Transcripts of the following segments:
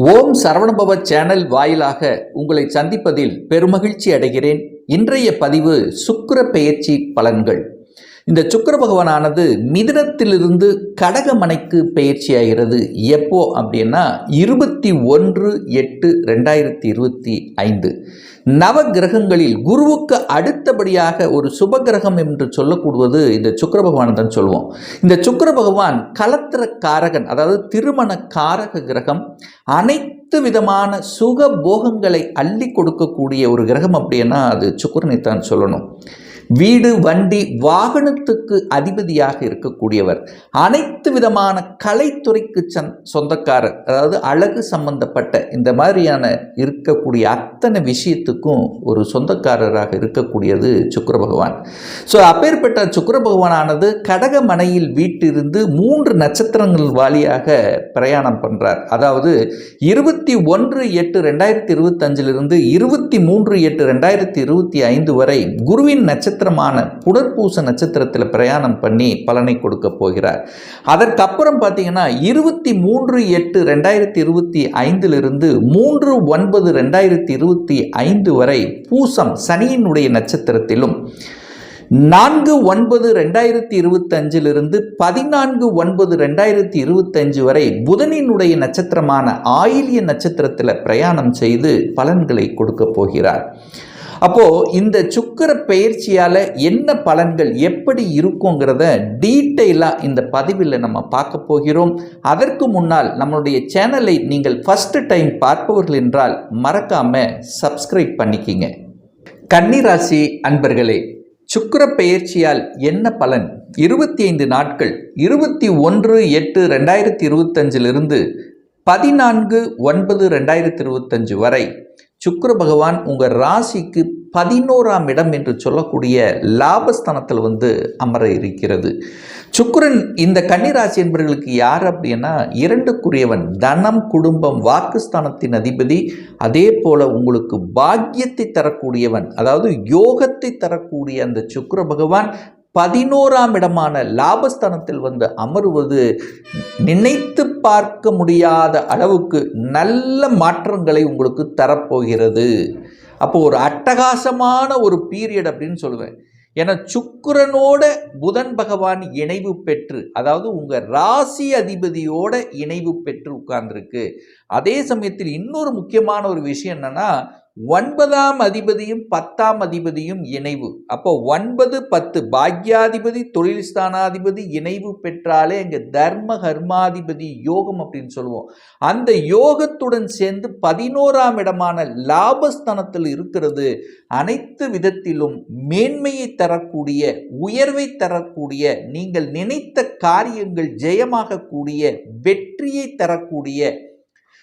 ஓம் Saravanabhava channel வாயிலாக உங்களை சந்திப்பதில் பெருமகிழ்ச்சி அடைகிறேன். இன்றைய பதிவு சுக்கர பெயர்ச்சி பலன்கள். இந்த சுக்கர பகவானானது மிதனத்திலிருந்து கடகமனைக்கு பயிற்சி ஆகிறது எப்போ அப்படின்னா இருபத்தி ஒன்று எட்டு ரெண்டாயிரத்தி இருபத்தி ஐந்து. நவ கிரகங்களில் குருவுக்கு அடுத்தபடியாக ஒரு சுப கிரகம் என்று சொல்லக்கூடுவது இந்த சுக்கர பகவான் தான் சொல்லுவோம் இந்த சுக்கர பகவான் கலத்திர காரகன் அதாவது திருமண காரக கிரகம் அனைத்து விதமான சுக போகங்களை அள்ளி கொடுக்கக்கூடிய ஒரு கிரகம் அப்படின்னா அது சுக்கிரனை தான் சொல்லணும். வீடு வண்டி வாகனத்துக்கு அதிபதியாக இருக்கக்கூடியவர். அனைத்து விதமான கலைத்துறைக்கு சந் சொந்தக்காரர். அதாவது அழகு சம்பந்தப்பட்ட இந்த மாதிரியான இருக்கக்கூடிய அத்தனை விஷயத்துக்கும் ஒரு சொந்தக்காரராக இருக்கக்கூடியது சுக்கர பகவான். ஸோ அப்பேற்பட்ட சுக்கர பகவானானது கடக மனையில் வீட்டிருந்து மூன்று நட்சத்திரங்கள் வாலியாக பிரயாணம் பண்ணுறார் அதாவது இருபத்தி ஒன்று எட்டு ரெண்டாயிரத்தி இருபத்தஞ்சிலிருந்து இருபத்தி மூன்று எட்டு ரெண்டாயிரத்தி இருபத்தி ஐந்து வரை குருவின் நட்சத்திர நட்சத்திரமான புடற்பூச நட்சத்திரத்தில் பிரயாணம் பண்ணி பலனை கொடுக்க போகிறார். அதற்கப்புறம் பார்த்தீங்கன்னா இருபத்தி மூன்று எட்டு ரெண்டாயிரத்தி இருபத்தி ஐந்திலிருந்து மூன்று ஒன்பது ரெண்டாயிரத்தி இருபத்தி ஐந்து வரை பூசம் சனியினுடைய நட்சத்திரத்திலும் நான்கு ஒன்பது ரெண்டாயிரத்தி இருபத்தஞ்சிலிருந்து பதினான்கு ஒன்பது ரெண்டாயிரத்தி இருபத்தஞ்சு வரை புதனினுடைய நட்சத்திரமான ஆயிலிய நட்சத்திரத்தில் பிரயாணம் செய்து பலன்களை கொடுக்க போகிறார். அப்போது இந்த சுக்கர பயிற்சியால் என்ன பலன்கள் எப்படி இருக்குங்கிறத டீட்டெயிலாக இந்த பதிவில் நம்ம பார்க்க போகிறோம். அதற்கு முன்னால் நம்மளுடைய சேனலை நீங்கள் ஃபஸ்ட்டு டைம் பார்ப்பவர்கள் என்றால் மறக்காமல் சப்ஸ்கிரைப் பண்ணிக்கிங்க. கன்னிராசி அன்பர்களே சுக்கிர பெயர்ச்சியால் என்ன பலன்? இருபத்தி ஐந்து நாட்கள் இருபத்தி ஒன்று எட்டு ரெண்டாயிரத்தி இருபத்தஞ்சிலிருந்து பதினான்கு ஒன்பது ரெண்டாயிரத்தி இருபத்தஞ்சு வரை. சுக்கர பகவான் உங்கள் ராசிக்கு பதினோராம் இடம் என்று சொல்லக்கூடிய லாபஸ்தானத்தில் வந்து அமர இருக்கிறது. சுக்கரன் இந்த கன்னிராசி என்பவர்களுக்கு யார் அப்படின்னா இரண்டுக்குரியவன் தனம் குடும்பம் வாக்குஸ்தானத்தின் அதிபதி அதே போல் உங்களுக்கு பாக்கியத்தை தரக்கூடியவன் அதாவது யோகத்தை தரக்கூடிய அந்த சுக்கர பகவான் பதினோராம் இடமான லாபஸ்தானத்தில் வந்து அமருவது நினைத்து பார்க்க முடியாத அளவுக்கு நல்ல மாற்றங்களை உங்களுக்கு தரப்போகிறது. அப்போ ஒரு அட்டகாசமான ஒரு பீரியட் அப்படின்னு சொல்லுவேன். ஏன்னா சுக்கிரனோட புதன் பகவான் இணைவு பெற்று அதாவது உங்கள் ராசி அதிபதியோட இணைவு பெற்று உட்கார்ந்துருக்கு. அதே சமயத்தில் இன்னொரு முக்கியமான ஒரு விஷயம் என்னென்னா ஒன்பதாம் அதிபதியும் பத்தாம் அதிபதியும் இணைவு. அப்போ ஒன்பது பத்து பாக்யாதிபதி தொழில் ஸ்தானாதிபதி இணைவு பெற்றாலே இங்கே தர்ம கர்மாதிபதி யோகம் அப்படின்னு சொல்லுவோம். அந்த யோகத்துடன் சேர்ந்து பதினோராம் இடமான லாபஸ்தானத்தில் இருக்கிறது. அனைத்து விதத்திலும் மேன்மையை தரக்கூடிய உயர்வை தரக்கூடிய நீங்கள் நினைத்த காரியங்கள் ஜெயமாகக்கூடிய வெற்றியை தரக்கூடிய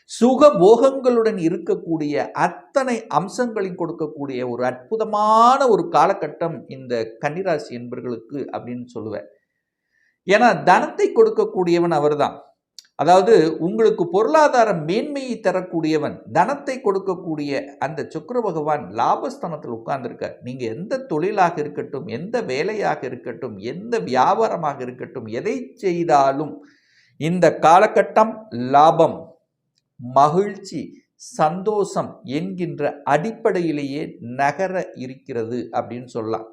சுக போகங்களுடன் இருக்கக்கூடிய அத்தனை அம்சங்களையும் கொடுக்கக்கூடிய ஒரு அற்புதமான ஒரு காலகட்டம் இந்த கன்னிராசி என்பர்களுக்கு அப்படின்னு சொல்லுவேன். ஏன்னா தனத்தை கொடுக்கக்கூடியவன் அவர்தான். அதாவது உங்களுக்கு பொருளாதார மேன்மையை தரக்கூடியவன் தனத்தை கொடுக்கக்கூடிய அந்த சுக்கர பகவான் லாபஸ்தானத்தில் உட்கார்ந்துருக்கார். நீங்கள் எந்த தொழிலாக இருக்கட்டும் எந்த வேலையாக இருக்கட்டும் எந்த வியாபாரமாக இருக்கட்டும் எதை செய்தாலும் இந்த காலகட்டம் லாபம். மகிழ்ச்சி சந்தோஷம் என்கின்ற அடிப்படையிலேயே நகர இருக்கிறது அப்படின்னு சொல்லலாம்.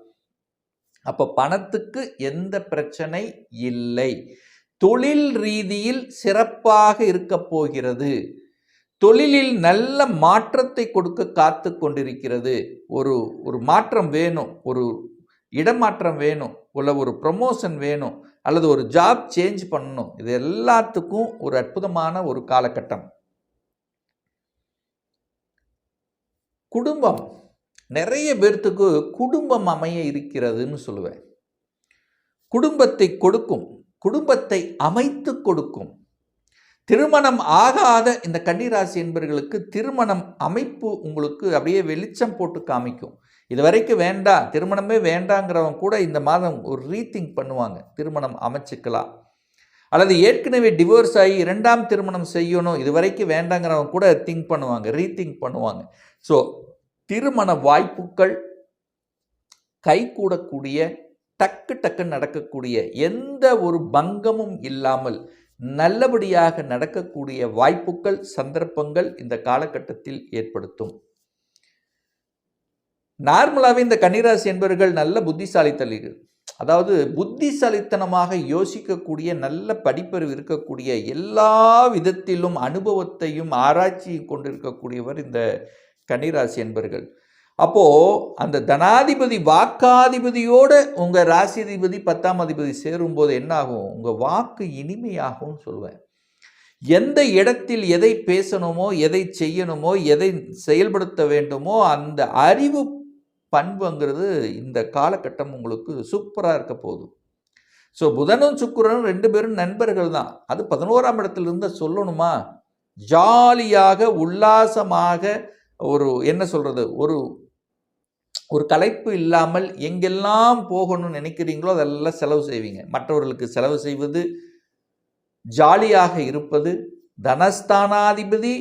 அப்போ பணத்துக்கு எந்த பிரச்சனை இல்லை. தொழில் ரீதியில் சிறப்பாக இருக்க போகிறது. தொழிலில் நல்ல மாற்றத்தை கொடுக்க காத்து கொண்டிருக்கிறது. ஒரு ஒரு மாற்றம் வேணும் ஒரு இடமாற்றம் வேணும் இல்லை ஒரு ப்ரமோஷன் வேணும் அல்லது ஒரு ஜாப் சேஞ்ச் பண்ணணும். இது எல்லாத்துக்கும் ஒரு அற்புதமான ஒரு காலகட்டம். குடும்பம். நிறைய பேர்த்துக்கு குடும்பம் அமைய இருக்கிறதுன்னு சொல்லுவேன். குடும்பத்தை கொடுக்கும் குடும்பத்தை அமைத்து கொடுக்கும். திருமணம் ஆகாத இந்த கன்னிராசி என்பவர்களுக்கு திருமணம் அமைப்பு உங்களுக்கு அப்படியே வெளிச்சம் போட்டு காமிக்கும். இது வரைக்கும் வேண்டாம் திருமணமே வேண்டாங்கிறவங்க கூட இந்த மாதம் ஒரு ரீத்திங் பண்ணுவாங்க. திருமணம் அமைச்சுக்கலாம். அல்லது ஏற்கனவே டிவோர்ஸ் ஆகி இரண்டாம் திருமணம் செய்யணும் இது வரைக்கும் வேண்டாங்கிறவங்க கூட திங்க் பண்ணுவாங்க ரீதிங்க் பண்ணுவாங்க. ஸோ திருமண வாய்ப்புகள் கைகூடக்கூடிய டக்கு டக்கு நடக்கக்கூடிய எந்த ஒரு பங்கமும் இல்லாமல் நல்லபடியாக நடக்கக்கூடிய வாய்ப்புகள் சந்தர்ப்பங்கள் இந்த காலகட்டத்தில் ஏற்படுத்தும். நார்மலாகவே இந்த கன்னிராசி என்பவர்கள் நல்ல புத்திசாலித்தலிகள் அதாவது புத்திசாலித்தனமாக யோசிக்கக்கூடிய நல்ல படிப்பறிவு இருக்கக்கூடிய எல்லா விதத்திலும் அனுபவத்தையும் ஆராய்ச்சியும் கொண்டிருக்கக்கூடியவர் இந்த கன்னிராசி என்பர்கள். அப்போது அந்த தனாதிபதி வாக்காதிபதியோடு உங்கள் ராசிதிபதி பத்தாம் அதிபதி சேரும்போது என்னாகும்? உங்கள் வாக்கு இனிமையாகும் சொல்லுவேன். எந்த இடத்தில் எதை பேசணுமோ எதை செய்யணுமோ எதை செயல்படுத்த வேண்டுமோ அந்த அறிவு பண்புங்கிறது இந்த காலகட்டம் உங்களுக்கு சூப்பராக இருக்க போகுது. ஸோ புதனும் சுக்கிரனும் ரெண்டு பேரும் நண்பர்கள் தான். அது பதினோராம் இடத்துலேருந்து சொல்லணுமா? ஜாலியாக உல்லாசமாக ஒரு என்ன சொல்கிறது ஒரு ஒரு கலைப்பு இல்லாமல் எங்கெல்லாம் போகணும்னு நினைக்கிறீங்களோ அதெல்லாம் செலவு செய்வீங்க. மற்றவர்களுக்கு செலவு செய்வது ஜாலியாக இருப்பது தனஸ்தானாதிபதி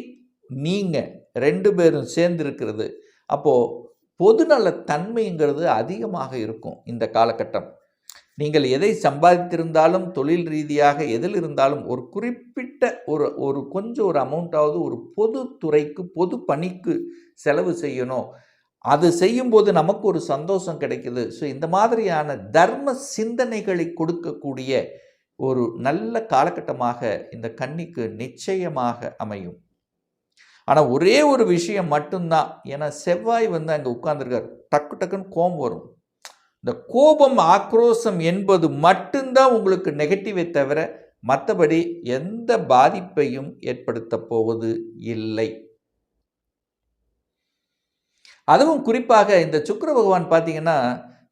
நீங்கள் ரெண்டு பேரும் சேர்ந்து இருக்கிறது அப்போது பொதுநல தன்மைங்கிறது அதிகமாக இருக்கும் இந்த காலகட்டம். நீங்கள் எதை சம்பாதித்திருந்தாலும் தொழில் ரீதியாக எதில் இருந்தாலும் ஒரு குறிப்பிட்ட ஒரு ஒரு கொஞ்சம் ஒரு அமௌண்ட்டாவது ஒரு பொது துறைக்கு பொது பணிக்கு செலவு செய்யணும். அது செய்யும்போது நமக்கு ஒரு சந்தோஷம் கிடைக்குது. ஸோ இந்த மாதிரியான தர்ம சிந்தனைகளை கொடுக்கக்கூடிய ஒரு நல்ல காலகட்டமாக இந்த கன்னிக்கு நிச்சயமாக அமையும். ஆனால் ஒரே ஒரு விஷயம் மட்டும்தான். ஏன்னா செவ்வாய் வந்து அங்கே உட்கார்ந்துருக்கார். டக்கு டக்குன்னு கோபம் வரும். இந்த கோபம் ஆக்ரோஷம் என்பது மட்டும்தான் உங்களுக்கு நெகட்டிவை தவிர மற்றபடி எந்த பாதிப்பையும் ஏற்படுத்த போவது இல்லை. அதுவும் குறிப்பாக இந்த சுக்கர பகவான் பார்த்தீங்கன்னா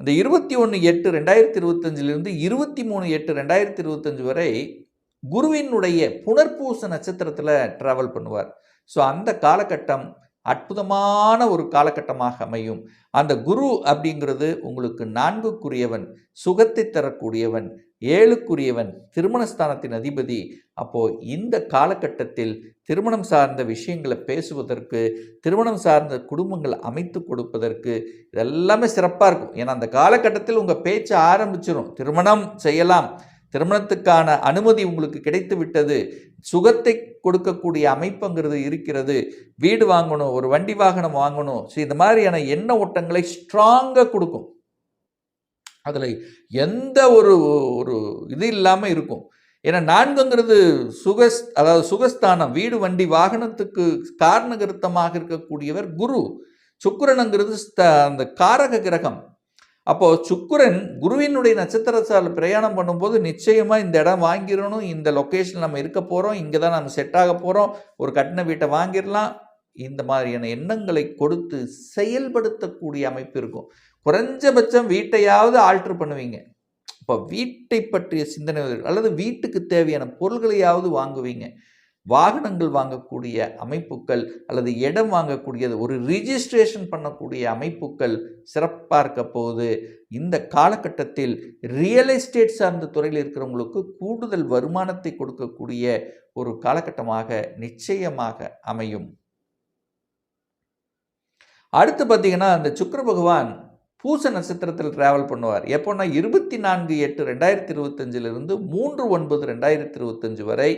இந்த இருபத்தி ஒன்று எட்டு ரெண்டாயிரத்தி இருபத்தஞ்சிலிருந்து இருபத்தி மூணு எட்டு ரெண்டாயிரத்தி இருபத்தஞ்சு வரை குருவினுடைய புனர்பூச நட்சத்திரத்தில் ட்ராவல் பண்ணுவார். ஸோ அந்த காலகட்டம் அற்புதமான ஒரு காலகட்டமாக அமையும். அந்த குரு அப்படிங்கிறது உங்களுக்கு நான்குக்குரியவன் சுகத்தை தரக்கூடியவன் ஏழுக்குரியவன் திருமணஸ்தானத்தின் அதிபதி. அப்போ இந்த காலகட்டத்தில் திருமணம் சார்ந்த விஷயங்களை பேசுவதற்கு திருமணம் சார்ந்த குடும்பங்கள் அமைத்து கொடுப்பதற்கு இதெல்லாமே சிறப்பாக இருக்கும். ஏன்னா அந்த காலகட்டத்தில் உங்கள் பேச்சு ஆரம்பிச்சிடும் திருமணம் செய்யலாம். திருமணத்துக்கான அனுமதி உங்களுக்கு கிடைத்து விட்டது சுகத்தை கொடுக்கக்கூடிய அமைப்புங்கிறது இருக்கிறது. வீடு வாங்கணும் ஒரு வண்டி வாகனம் வாங்கணும். ஸோ இந்த மாதிரியான எண்ண ஓட்டங்களை ஸ்ட்ராங்காக கொடுக்கும். அதில் எந்த ஒரு ஒரு இது இல்லாமல் இருக்கும். ஏன்னா நான்குங்கிறது சுகஸ் அதாவது சுகஸ்தானம் வீடு வண்டி வாகனத்துக்கு காரணகிருத்தமாக இருக்கக்கூடியவர் குரு. சுக்கரனுங்கிறது அந்த காரக கிரகம். அப்போது சுக்குரன் குருவினுடைய நட்சத்திரத்தால் பிரயாணம் பண்ணும்போது நிச்சயமாக இந்த இடம் வாங்கிடணும் இந்த லொக்கேஷன் நம்ம இருக்க போகிறோம் இங்கே தான் நம்ம செட் ஆக போகிறோம் ஒரு கட்டின வீட்டை வாங்கிடலாம். இந்த மாதிரியான எண்ணங்களை கொடுத்து செயல்படுத்தக்கூடிய அமைப்பு இருக்கும். குறைஞ்சபட்சம் வீட்டையாவது ஆல்ட்ரு பண்ணுவீங்க. இப்போ வீட்டை பற்றிய சிந்தனை அல்லது வீட்டுக்கு தேவையான பொருள்களையாவது வாங்குவீங்க. வாகனங்கள் வாங்கக்கூடிய அமைப்புகள் அல்லது இடம் வாங்கக்கூடியது ஒரு ரிஜிஸ்ட்ரேஷன் பண்ணக்கூடிய அமைப்புகள் சிறப்பாக இருக்க போகுது. இந்த காலகட்டத்தில் ரியல் எஸ்டேட் சார்ந்த துறையில் இருக்கிறவங்களுக்கு கூடுதல் வருமானத்தை கொடுக்கக்கூடிய ஒரு காலகட்டமாக நிச்சயமாக அமையும். அடுத்து பார்த்தீங்கன்னா அந்த சுக்கர பகவான் பூச நட்சத்திரத்தில் டிராவல் பண்ணுவார். எப்போன்னா இருபத்தி நான்கு எட்டு ரெண்டாயிரத்தி இருபத்தஞ்சிலிருந்து மூன்று ஒன்பது ரெண்டாயிரத்தி இருபத்தஞ்சு வரை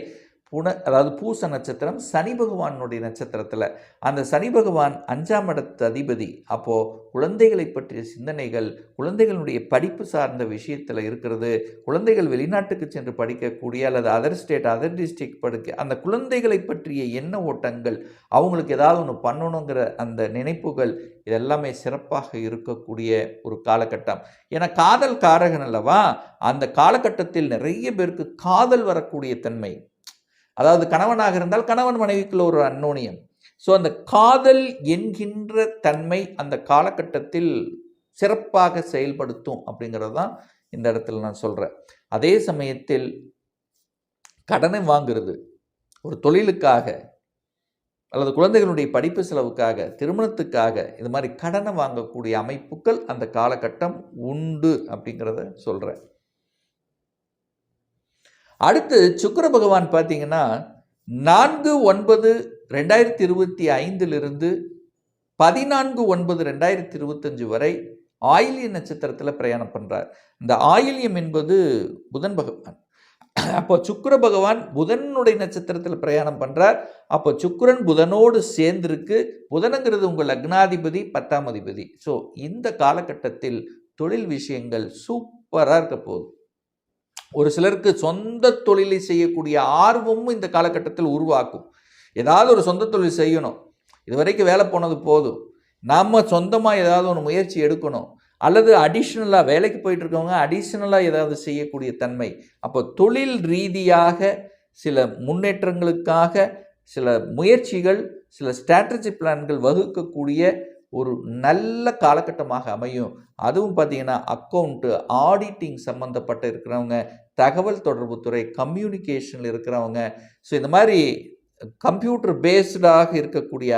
புன அதாவது பூச நட்சத்திரம் சனி பகவானுடைய நட்சத்திரத்தில். அந்த சனி பகவான் அஞ்சாம் இடத்து அதிபதி. அப்போது குழந்தைகளை பற்றிய சிந்தனைகள் குழந்தைகளுடைய படிப்பு சார்ந்த விஷயத்தில் இருக்கிறது குழந்தைகள் வெளிநாட்டுக்கு சென்று படிக்கக்கூடிய அல்லது அதர் ஸ்டேட் அதர் டிஸ்ட்ரிக்ட் படிக்க அந்த குழந்தைகளை பற்றிய எண்ண ஓட்டங்கள் அவங்களுக்கு ஏதாவது ஒன்று பண்ணணுங்கிற அந்த நினைப்புகள் இதெல்லாமே சிறப்பாக இருக்கக்கூடிய ஒரு காலகட்டம். ஏன்னா காதல் காரகன் அல்லவா? அந்த காலகட்டத்தில் நிறைய பேருக்கு காதல் வரக்கூடிய தன்மை. அதாவது கணவனாக இருந்தால் கணவன் மனைவிக்குள்ள ஒரு அன்னோனியம். ஸோ அந்த காதல் என்கின்ற தன்மை அந்த காலகட்டத்தில் சிறப்பாக செயல்படுத்தும் அப்படிங்கிறது தான் இந்த இடத்துல நான் சொல்கிறேன் அதே சமயத்தில் கடனை வாங்குறது ஒரு தொழிலுக்காக அல்லது குழந்தைகளுடைய படிப்பு செலவுக்காக திருமணத்துக்காக இது மாதிரி கடனை வாங்கக்கூடிய அமைப்புகள் அந்த காலகட்டம் உண்டு அப்படிங்கிறத சொல்கிறேன் அடுத்து சுக்கர பகவான் பார்த்தீங்கன்னா நான்கு ஒன்பது ரெண்டாயிரத்தி இருபத்தி ஐந்திலிருந்து பதினான்கு ஒன்பது ரெண்டாயிரத்தி இருபத்தஞ்சு வரை ஆயிலிய நட்சத்திரத்தில் பிரயாணம் பண்ணுறார் இந்த ஆயில்யம் என்பது புதன் பகவான். அப்போ சுக்கர பகவான் புதனுடைய நட்சத்திரத்தில் பிரயாணம் பண்ணுறார் அப்போ சுக்கரன் புதனோடு சேர்ந்திருக்கு. புதனுங்கிறது உங்கள் லக்னாதிபதி பத்தாம் அதிபதி. ஸோ இந்த காலகட்டத்தில் தொழில் விஷயங்கள் சூப்பராக இருக்க போகுது. ஒரு சிலருக்கு சொந்த தொழிலை செய்யக்கூடிய ஆர்வமும் இந்த காலகட்டத்தில் உருவாக்கும். ஏதாவது ஒரு சொந்த தொழில் செய்யணும். இது வரைக்கும் வேலை போனது போதும். நாம் சொந்தமாக ஏதாவது ஒரு முயற்சி எடுக்கணும். அல்லது அடிஷ்னலாக வேலைக்கு போயிட்டு இருக்கவங்க அடிஷ்னலாக ஏதாவது செய்யக்கூடிய தன்மை. அப்போ தொழில் ரீதியாக சில முன்னேற்றங்களுக்காக சில முயற்சிகள் சில ஸ்ட்ராட்டஜி பிளான்கள் வகுக்கக்கூடிய ஒரு நல்ல காலகட்டமாக அமையும். அதுவும் பார்த்தீங்கன்னா அக்கௌண்ட்டு ஆடிட்டிங் சம்மந்தப்பட்ட இருக்கிறவங்க தகவல் தொடர்புத்துறை கம்யூனிகேஷனில் இருக்கிறவங்க. ஸோ இந்த மாதிரி கம்ப்யூட்டர் பேஸ்டாக இருக்கக்கூடிய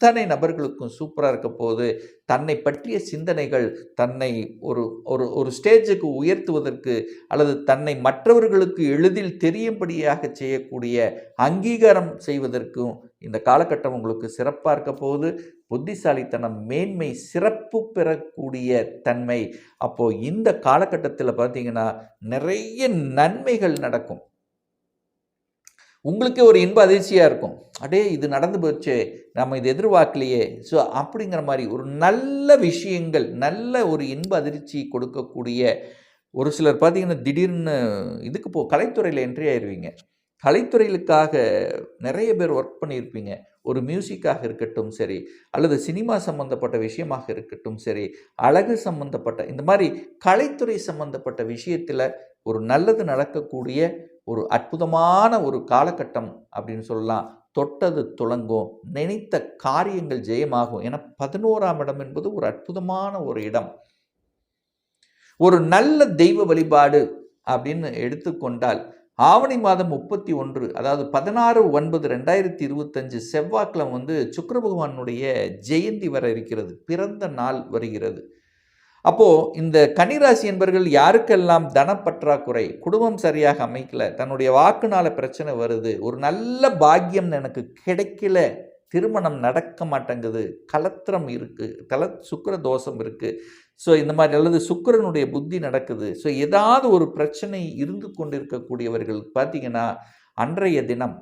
அத்தனை நபர்களுக்கும் சூப்பராக இருக்க போது தன்னை பற்றிய சிந்தனைகள் தன்னை ஒரு ஒரு ஒரு ஸ்டேஜுக்கு உயர்த்துவதற்கு அல்லது தன்னை மற்றவர்களுக்கு எளிதில் தெரியும்படியாக செய்யக்கூடிய அங்கீகாரம் செய்வதற்கும் இந்த காலகட்டம் உங்களுக்கு சிறப்பாக இருக்க போது புத்திசாலித்தனம் மேன்மை சிறப்பு பெறக்கூடிய தன்மை. அப்போது இந்த காலகட்டத்தில் பார்த்தீங்கன்னா நிறைய நன்மைகள் நடக்கும். உங்களுக்கே ஒரு இன்ப அதிர்ச்சியாக இருக்கும். அடே இது நடந்து போச்சு நம்ம இது எதிர்பார்க்கலையே. ஸோ அப்படிங்கிற மாதிரி ஒரு நல்ல விஷயங்கள் நல்ல ஒரு இன்ப அதிர்ச்சி கொடுக்கக்கூடிய ஒரு சிலர் பார்த்திங்கன்னா திடீர்னு இதுக்கு போ கலைத்துறையில் என்ட்ரி ஆயிடுவீங்க கலைத்துறைகளுக்காக நிறைய பேர் ஒர்க் பண்ணியிருப்பீங்க. ஒரு மியூசிக்காக இருக்கட்டும் சரி அல்லது சினிமா சம்மந்தப்பட்ட விஷயமாக இருக்கட்டும் சரி அழகு சம்மந்தப்பட்ட இந்த மாதிரி கலைத்துறை சம்மந்தப்பட்ட விஷயத்தில் ஒரு நல்லது நடக்கக்கூடிய ஒரு அற்புதமான ஒரு காலகட்டம் அப்படின்னு சொல்லலாம். தொட்டது துளங்கும் நினைத்த காரியங்கள் ஜெயமாகும் ஏன்னா பதினோராம் இடம் என்பது ஒரு அற்புதமான ஒரு இடம். ஒரு நல்ல தெய்வ வழிபாடு அப்படின்னு எடுத்துக்கொண்டால் ஆவணி மாதம் முப்பத்தி ஒன்று அதாவது பதினாறு ஒன்பது ரெண்டாயிரத்தி இருபத்தஞ்சு செவ்வாய்க்கிழமை வந்து சுக்கர பகவானுடைய ஜெயந்தி வர இருக்கிறது பிறந்த நாள் வருகிறது. அப்போது இந்த கன்னிராசி என்பர்கள் யாருக்கெல்லாம் தனப்பற்றாக்குறை குடும்பம் சரியாக அமைக்கல தன்னுடைய வாக்குனால பிரச்சனை வருது ஒரு நல்ல பாக்கியம் எனக்கு கிடைக்கல திருமணம் நடக்க மாட்டேங்குது. கலத்திரம் இருக்குது கல சுக்கர தோஷம் இருக்குது ஸோ இந்த மாதிரி அல்லது சுக்கரனுடைய புத்தி நடக்குது. ஸோ ஏதாவது ஒரு பிரச்சனை இருந்து கொண்டிருக்கக்கூடியவர்கள் பார்த்தீங்கன்னா அன்றைய தினம்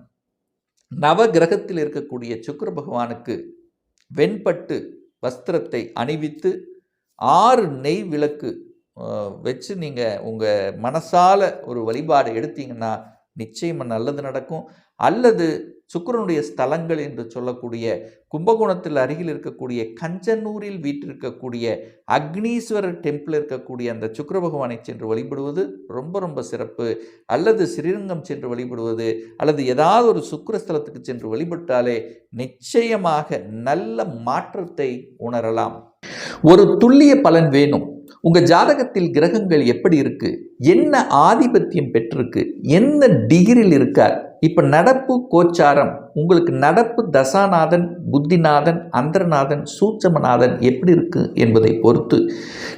நவ கிரகத்தில் இருக்கக்கூடிய சுக்கர பகவானுக்கு வெண்பட்டு வஸ்திரத்தை அணிவித்து ஆறு நெய் விளக்கு வச்சு நீங்கள் உங்கள் மனசால் ஒரு வழிபாடு எடுத்தீங்கன்னா நிச்சயமாக நல்லது நடக்கும். அல்லது சுக்கரனுடைய ஸ்தலங்கள் என்று சொல்லக்கூடிய கும்பகோணத்தில் அருகில் இருக்கக்கூடிய கஞ்சனூரில் வீற்றிருக்கக்கூடிய அக்னீஸ்வரர் டெம்பிள் இருக்கக்கூடிய அந்த சுக்கர பகவானை சென்று வழிபடுவது ரொம்ப ரொம்ப சிறப்பு. அல்லது ஸ்ரீரங்கம் சென்று வழிபடுவது அல்லது ஏதாவது ஒரு சுக்கரஸ்தலத்துக்கு சென்று வழிபட்டாலே நிச்சயமாக நல்ல மாற்றத்தை உணரலாம். ஒரு துல்லிய பலன் வேணும். உங்கள் ஜாதகத்தில் கிரகங்கள் எப்படி இருக்குது என்ன ஆதிபத்தியம் பெற்றிருக்கு? என்ன டிகிரியில் இருக்கார்? இப்போ நடப்பு கோச்சாரம் உங்களுக்கு நடப்பு தசாநாதன் புத்திநாதன் அந்தரநாதன் சூட்சமநாதன் எப்படி இருக்கு என்பதை பொறுத்து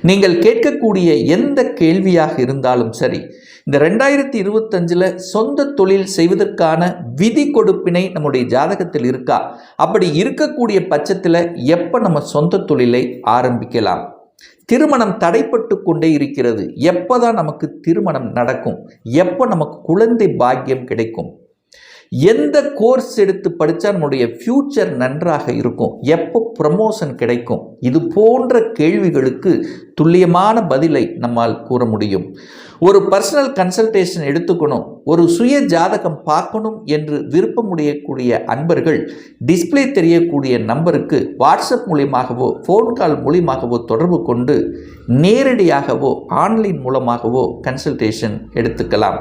நீங்கள் கேட்கக்கூடிய எந்த கேள்வியாக இருந்தாலும் சரி இந்த ரெண்டாயிரத்தி இருபத்தஞ்சில் சொந்த தொழில் செய்வதற்கான விதி கொடுப்பினை நம்முடைய ஜாதகத்தில் இருக்கா? அப்படி இருக்கக்கூடிய பட்சத்தில் எப்போ நம்ம சொந்த தொழிலை ஆரம்பிக்கலாம்? திருமணம் தடைப்பட்டு கொண்டே இருக்கிறது. எப்போ தான் நமக்கு திருமணம் நடக்கும்? எப்போ நமக்கு குழந்தை பாக்கியம் கிடைக்கும்? எந்த கோர்ஸ் எடுத்து படித்தா நம்முடைய ஃப்யூச்சர் நன்றாக இருக்கும்? எப்போ ப்ரமோஷன் கிடைக்கும்? இது போன்ற கேள்விகளுக்கு துல்லியமான பதிலை நம்மால் கூற முடியும். ஒரு பர்சனல் கன்சல்டேஷன் எடுத்துக்கணும். ஒரு சுய ஜாதகம் பார்க்கணும் என்று விருப்பமுடையக்கூடிய அன்பர்கள் டிஸ்பிளே தெரியக்கூடிய நம்பருக்கு வாட்ஸ்அப் மூலியமாகவோ ஃபோன் கால் மூலியமாகவோ தொடர்பு கொண்டு நேரடியாகவோ ஆன்லைன் மூலமாகவோ கன்சல்டேஷன் எடுத்துக்கலாம்.